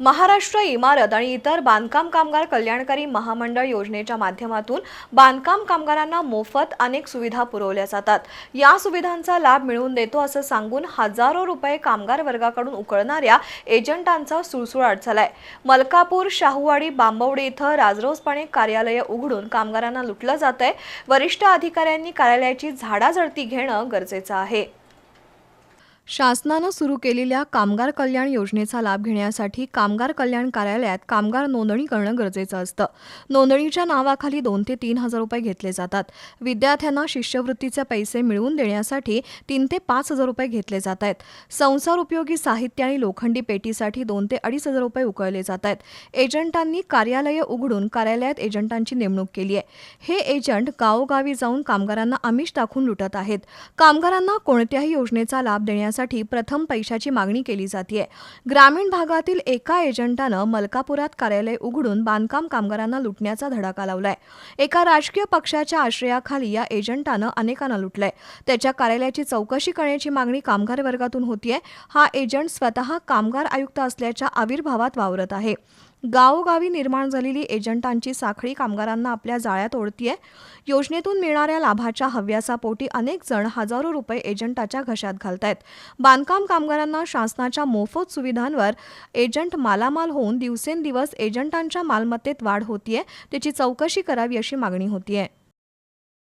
महाराष्ट्र इमारत आणि इतर बांधकाम कामगार कल्याणकारी महामंडळ योजनेच्या माध्यमातून बांधकाम कामगारांना मोफत अनेक सुविधा पुरवल्या जातात. या सुविधांचा लाभ मिळवून देतो असं सांगून हजारो रुपये कामगार वर्गाकडून उकळणाऱ्या एजंटांचा सुळसुळाट झालाय. मलकापूर शाहूवाडी बांबवडे इथं राजरोसपणे कार्यालय उघडून कामगारांना लुटलं जात आहे वरिष्ठ अधिकाऱ्यांनी कार्यालयाची झाडाझडती घेणं गरजेचं आहे. शासनानं सुरू केलेल्या कामगार कल्याण योजनेचा लाभ घेण्यासाठी कामगार कल्याण कार्यालयात कामगार नोंदणी करणं गरजेचं असतं. नोंदणीच्या नावाखाली दोन ते तीन हजार रुपये घेतले जातात. विद्यार्थ्यांना शिष्यवृत्तीचे पैसे मिळवून देण्यासाठी तीन ते पाच हजार रुपये घेतले जात आहेत. संसार उपयोगी साहित्य आणि लोखंडी पेटीसाठी दोन ते अडीच हजार रुपये उकळले जात आहेत. एजंटांनी कार्यालयं उघडून कार्यालयात एजंटांची नेमणूक केली आहे. हे एजंट गावोगावी जाऊन कामगारांना आमिष दाखवून लुटत आहेत. कामगारांना कोणत्याही योजनेचा लाभ देण्यासाठी प्रथम पैशाची मागणी केली जाते ग्रामीण भागातील एका एजंटानं मलकापुरात कार्यालय उघडून बांधकाम कामगारांना लुटण्याचा धडाका लावलाय. एका राजकीय पक्षाच्या आश्रयाखाली या एजंटानं अनेकांना लुटलंय. त्याच्या कार्यालयाची चौकशी करण्याची मागणी कामगार वर्गातून होतीये. हा एजंट स्वतः कामगार आयुक्त असल्याच्या आविर्भावात वावरत आहे. गावोगावी निर्माण झालेली एजंटांची साखळी कामगारांना आपल्या जाळ्यात ओढतीये. योजनेतून मिळणाऱ्या लाभाच्या हव्यासापोटी अनेक जण हजारो रुपये एजंटाच्या घशात घालतायत. बांधकाम कामगारांना शासनाच्या मोफत सुविधांवर एजंट मालामाल होऊन दिवसेंदिवस एजंटांच्या मालमत्तेत वाढ होतीये. त्याची चौकशी करावी अशी मागणी होतीये.